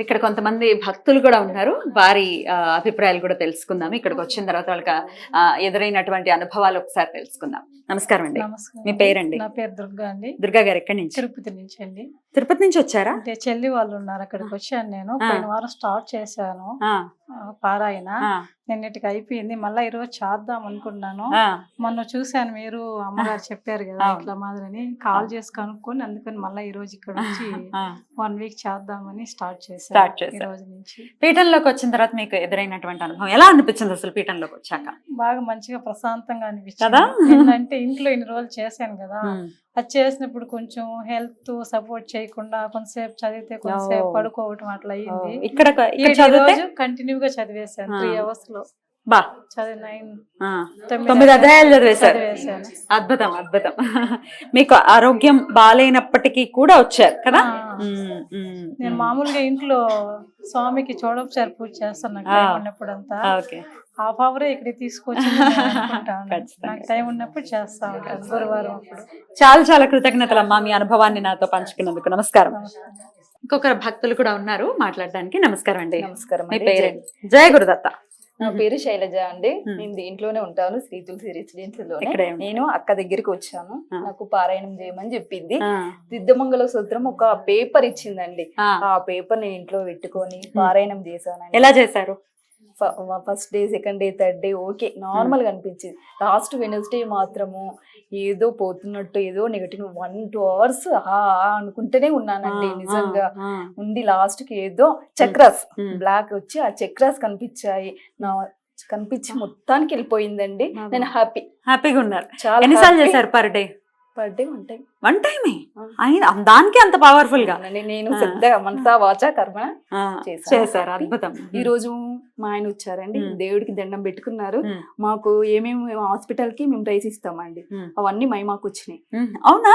ఇక్కడ కొంతమంది భక్తులు కూడా ఉన్నారు. వారి అభిప్రాయాలు కూడా తెలుసుకుందాం. ఇక్కడికి వచ్చిన తర్వాత వాళ్ళకి ఎదురైనటువంటి అనుభవాలు ఒకసారి తెలుసుకుందాం. నమస్కారం అండి. మీ పేరండి? నా పేరు దుర్గా అండి. దుర్గా గారు ఎక్కడి నుంచి? తిరుపతి నుంచి అండి. తిరుపతి నుంచి వచ్చారా? అంటే చెల్లి వాళ్ళు ఉన్నారు. అక్కడికి వచ్చాను నేను. పోయిన వారం స్టార్ట్ చేశాను. పారాయణ. నిన్నటికి అయిపోయింది. మళ్ళీ ఈరోజు చేద్దాం అనుకున్నాను. మొన్న చూశాను మీరు అమ్మగారు చెప్పారు కదా. ఇట్లా మాదిరిని. కాల్ చేసి కనుక్కొని అందుకని మళ్ళీ ఈ రోజు ఇక్కడ వచ్చి. వన్ వీక్ చేద్దామని స్టార్ట్ చేశాను. ఈ చేశారు. పీఠంలోకి వచ్చిన తర్వాత మీకు ఎదురైనటువంటి అనుభవం ఎలా అనిపించింది అసలు పీఠంలోకి వచ్చాక? బాగా మంచిగా ప్రశాంతంగా కదా? అనిపించింది అంటే ఇంట్లో ఇన్ని రోజులు చేశాను కదా. అది చేసినప్పుడు కొంచెం హెల్త్ సపోర్ట్ చేయకుండా కొంతసేపు చదివితే కొంతసేపు. పడుకోవటం అట్లా ఓ, అయ్యింది ఇక్కడ ఇక్కడ ఈ చదివితే? రోజు కంటిన్యూ గా చదివేశాను. త్రీ అవర్స్లో. బా. తొమ్మిది అధ్యాయాలు చదివేశారు అద్భుతం అద్భుతం. మీకు ఆరోగ్యం బాగాలేనప్పటికీ కూడా వచ్చారు కదా? నేను. మామూలుగా ఇంట్లో స్వామికి చూడొకసారి పూజ చేస్తాను నాకు ఆ. టైం ఉన్నప్పుడు అంతా హాఫ్ అవర్ ఇక్కడికి తీసుకొచ్చి. నాకు టైం ఉన్నప్పుడు చేస్తా ఉంటాను గురువారం అప్పుడు. చాలా చాలా కృతజ్ఞతలు అమ్మా మీ అనుభవాన్ని నాతో పంచుకున్నందుకు. నమస్కారం. ఇంకొకరు భక్తులు కూడా ఉన్నారు మాట్లాడడానికి. నమస్కారం అండి. నమస్కారం మీ జయ గురుదత్త. నా పేరు శైలజ అండి. నేను దీంట్లోనే ఉంటాను శ్రీ తులసి రెసిడెన్సీ లోనే ఇక్కడే ఉంటారు. నేను అక్క దగ్గరికి వచ్చాను. నాకు పారాయణం చేయమని చెప్పింది. సిద్ధమంగళ సూత్రం ఒక పేపర్ ఇచ్చిందండి. ఆ. పేపర్ నేను ఇంట్లో పెట్టుకొని పారాయణం చేశానండి. ఎలా చేశారు? First day second day third day okay నార్మల్గా అనిపించింది. లాస్ట్ వెనస్డే మాత్రము ఏదో పోతున్నట్టు ఏదో నెగటివ్ వన్ టూ అవర్స్ ఆ అనుకుంటూనే ఉన్నానండి నిజంగా. ఉండి లాస్ట్కి ఏదో చక్రాస్. బ్లాక్ వచ్చి ఆ చక్రాస్ కనిపించాయి. నా కనిపించి మొత్తానికి వెళ్ళిపోయిందండి. నేను హ్యాపీ హ్యాపీగా ఉన్నారు. చాలా ఎన్నిసార్లు చేశారు పర్ డే పర్ డే ఉంటాయి వన్ టైమే అయినా దానికి అంత పవర్ఫుల్గా. నేను. శ్రద్ధగా మనసా వాచా కర్మ. చేశారు అద్భుతం. ఈ రోజు మా ఆయన వచ్చారండి. దేవుడికి దండం పెట్టుకున్నారు. మాకు ఏమేమి హాస్పిటల్కి మేము రైస్ ఇస్తామండి. అవన్నీ మై మాకు వచ్చినాయి. అవునా?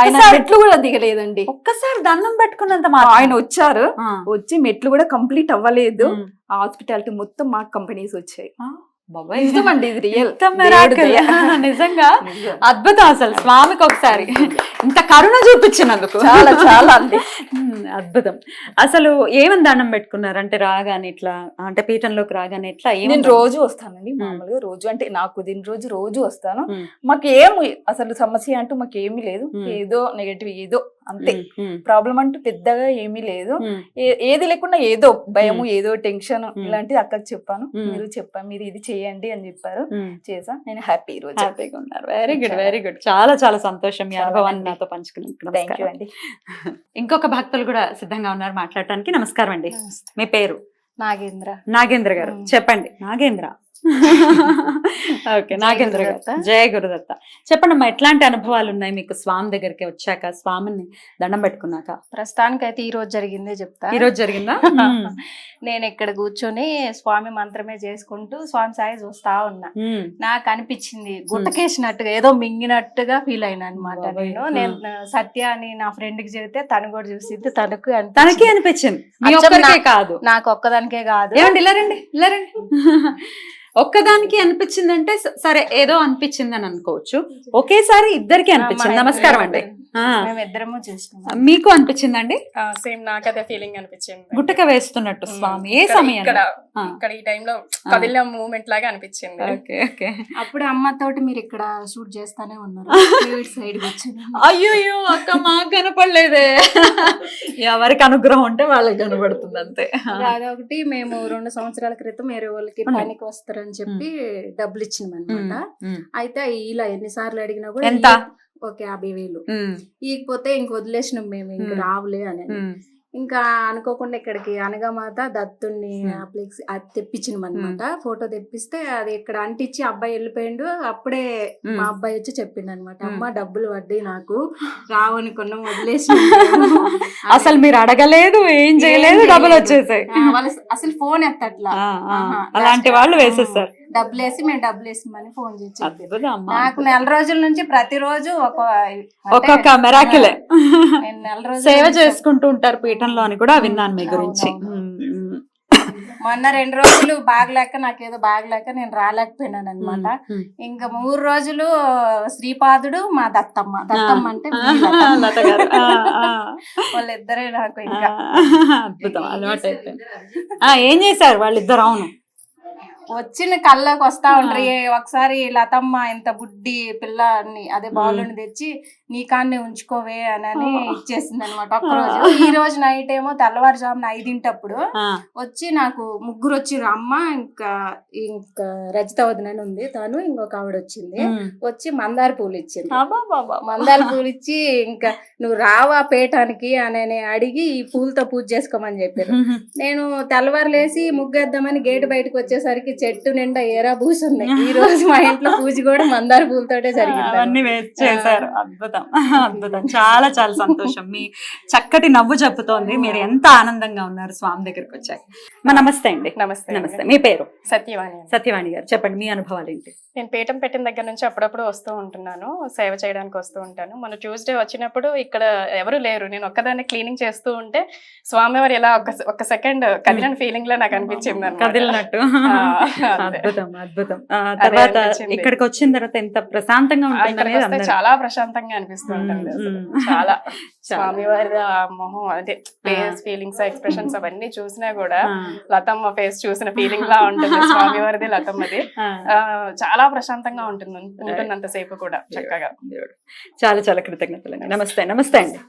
ఆయన మెట్లు కూడా దిగలేదండి. ఒక్కసారి దండం పెట్టుకున్నంత. ఆయన వచ్చారు వచ్చి మెట్లు కూడా కంప్లీట్ అవ్వలేదు. హాస్పిటాలిటీ మొత్తం మాకు కంపెనీస్ వచ్చాయి. నిజమండి ఇది రియల్ ఎంత miracle. నిజంగా అద్భుతం అసలు స్వామికి ఒకసారి. ఇంత కరుణ చూపించినందుకు. చాలా చాలా అండి. అద్భుతం. అసలు ఏమని దండం పెట్టుకున్నారు అంటే రాగానే ఇట్లా అంటే పీఠంలోకి రాగానే ఇట్లా నేను రోజు వస్తానండి మామూలుగా రోజు అంటే నాకు దీని రోజు రోజు వస్తాను. మాకు ఏమి అసలు సమస్య అంటూ మాకు ఏమీ లేదు. ఏదో నెగటివ్ ఏదో అంతే. ప్రాబ్లం అంటూ పెద్దగా ఏమీ లేదు. ఏది లేకుండా ఏదో భయము ఏదో టెన్షన్. ఇలాంటిది అక్కకి చెప్పాను. మీరు చెప్పా మీరు ఇది చేయండి అని చెప్పారు. చేసా నేను హ్యాపీ ఈ రోజు హ్యాపీగా ఉన్నారు వెరీ గుడ్. వెరీ గుడ్ చాలా చాలా సంతోషం మీ అనుభవాన్ని. నాతో నమస్కారం. అండి. ఇంకొక భక్తులు కూడా సిద్ధంగా ఉన్నారు మాట్లాడటానికి. నమస్కారం అండి. మీ పేరు? నాగేంద్ర. నాగేంద్ర గారు. చెప్పండి. నాగేంద్ర. ఓకే నాగేంద్ర గారు. జయ గురుదత్త. చెప్పండి అమ్మా ఎట్లాంటి అనుభవాలు ఉన్నాయి మీకు స్వామి దగ్గరికి వచ్చాక స్వామిని దండం పెట్టుకున్నాక? ప్రస్తుతానికైతే ఈ రోజు జరిగిందే చెప్తా. ఈ రోజు జరిగిందా. నేను ఇక్కడ కూర్చొని స్వామి మంత్రమే చేసుకుంటూ స్వామి సాయి చూస్తా ఉన్నా. నాకు అనిపించింది గుట్టకేసినట్టుగా ఏదో మింగినట్టుగా ఫీల్ అయినా అనమాట. నేను. నేను సత్య అని నా ఫ్రెండ్కి చెబితే తను కూడా చూసింది తనకు తనకి అనిపించింది. కాదు. నాకు ఒక్కదానికే కాదు. ఇలా రండి ఇలా రండి. ఒక్కదానికి అనిపించిందంటే సరే ఏదో అనిపించింది అని అనుకోవచ్చు ఒకేసారి ఇద్దరికి అనిపించింది. నమస్కారం అండి. మేమిద్దరము చూస్తున్నాం మీకు అనిపించిందండి? సేమ్ నాకదే ఫీలింగ్ అనిపించింది. గుట్టక వేస్తున్నట్టు స్వామి ఏ ఇక్కడ- సమయం ఇక్కడ ఈ టైంలో కదిలిన మూమెంట్ లాగా అనిపించింది. Okay okay. అప్పుడు అమ్మతోటి మీరు ఇక్కడ షూట్ చేస్తానే ఉన్నారు. సైడ్ అయ్యో అక్క మాకు కనపడలేదే. ఎవరికి అనుగ్రహం ఉంటే వాళ్ళకి కనపడుతుంది అంతే. అదొకటి మేము రెండు సంవత్సరాల క్రితం వేరే వాళ్ళకి. పనికి వస్తారని చెప్పి డబ్బులు ఇచ్చినాం అనమాట అయితే ఇలా ఎన్నిసార్లు అడిగినా కూడా ఎంత? ఒక యాభై వేలు. ఇకపోతే ఇంక వదిలేసినాం మేము ఇంక. రావులే అని ఇంకా అనుకోకుండా ఇక్కడికి అనగమాత దత్తుణ్ణి మ్మ్. అప్లిక్స్ అది తెప్పించినాం అనమాట ఫోటో తెప్పిస్తే అది ఇక్కడ అంటించి అబ్బాయి వెళ్ళిపోయిండు. అప్పుడే. మా అబ్బాయి వచ్చి చెప్పిండు అనమాట మ్మ్. అమ్మ డబ్బులు పడ్డాయి నాకు. రావని కొన్న వదిలేసి అసలు మీరు అడగలేదు ఏం చేయలేదు డబ్బులు. వచ్చేసాయి. అసలు ఫోన్ ఎత్తట్లా. అలాంటి వాళ్ళు వేసేస్తారు. డబ్బులు వేసి మేము డబ్బులు వేసిమని ఫోన్ చేసి. నాకు నెల రోజుల నుంచి ప్రతిరోజు ఒక ఒక్కొక్క మెరాకిలే నెల రోజుల సేవ చేసుకుంటూ ఉంటారు పీఠంలో అని కూడా విన్నాను మీ గురించి. మొన్న రెండు రోజులు బాగలేక నాకేదో బాగలేక నేను రాలేకపోయినాను అనమాట. ఇంకా మూడు రోజులు శ్రీపాదుడు మా దత్తమ్మ. దత్తమ్మ అంటే. వాళ్ళిద్దరే నాకు ఇంకా. అద్భుతం. అలవాటు ఏం చేశారు వాళ్ళిద్దరు? అవును. వచ్చిన కళ్ళకి వస్తా ఉంటారు ఏ ఒకసారి లతమ్మ ఇంత బుడ్డి పిల్లని అదే బాలుని తెచ్చి నీ కాన్నే ఉంచుకోవే అని ఇచ్చేసింది అనమాట ఒక్కరోజు ఈ రోజు నైట్ ఏమో తెల్లవారుజామున ఐదింటప్పుడు వచ్చి నాకు ముగ్గురు వచ్చిర్రు అమ్మ ఇంకా ఇంకా రజిత వదినని ఉంది. తను ఇంకొక ఆవిడ వచ్చింది. వచ్చి మందార పూలు ఇచ్చింది. మందార పూలు ఇచ్చి ఇంకా నువ్వు రావా పేటానికి అని అడిగి ఈ పూలతో పూజ చేసుకోమని చెప్పారు. నేను తెల్లవారు లేసి ముగ్గేద్దామని గేట్ బయటకు వచ్చేసరికి చెట్టు నిండా ఏరా పూసుంది ఈ రోజు మా ఇంట్లో పూజ కూడా మందార పూలతోటే జరిగింది. అవన్నీ వేస్ట్ చేశారు. అద్భుతం. అద్భుతం. చాలా చాలా సంతోషం. మీ చక్కటి నవ్వు చెప్పుతోంది. మీరు ఎంత ఆనందంగా ఉన్నారు స్వామి దగ్గరికి వచ్చాక. మా నమస్తే అండి. నమస్తే నమస్తే. మీ పేరు? సత్యవాణి. సత్యవాణి గారు. చెప్పండి మీ అనుభవాలు ఏంటి? నేను పీఠం పెట్టిన దగ్గర నుంచి అప్పుడప్పుడు వస్తూ ఉంటున్నాను. సేవ చేయడానికి వస్తూ ఉంటాను. మన ట్యూస్డే వచ్చినప్పుడు ఇక్కడ ఎవరు లేరు. నేను ఒక్కదాన్ని క్లీనింగ్ చేస్తూ ఉంటే స్వామివారు ఇలా ఒక ఒక సెకండ్ కదిలిన ఫీలింగ్ లా నాకు అనిపించింది. కదిలినట్టు. అద్భుతం అద్భుతం. తర్వాత. ఇక్కడికి వచ్చిన తర్వాత ఎంత ప్రశాంతంగా ఉంటుంది చాలా ప్రశాంతంగా అనిపిస్తూ ఉంటుంది మ్మ్, అసలు. మ్మ్. చాలా. స్వామివారి మొహం అంటే ఫేస్ ఫీలింగ్స్ ఎక్స్ప్రెషన్స్ అవన్నీ చూసినా కూడా లతమ్మ ఫేస్ చూసిన ఫీలింగ్ లా ఉంటుంది స్వామివారిది లతమ్మది. చాలా ప్రశాంతంగా ఉంటుంది ఉంటున్నంతసేపు కూడా చక్కగా. చాలా చాలా కృతజ్ఞతలు నమస్తే నమస్తే అండి.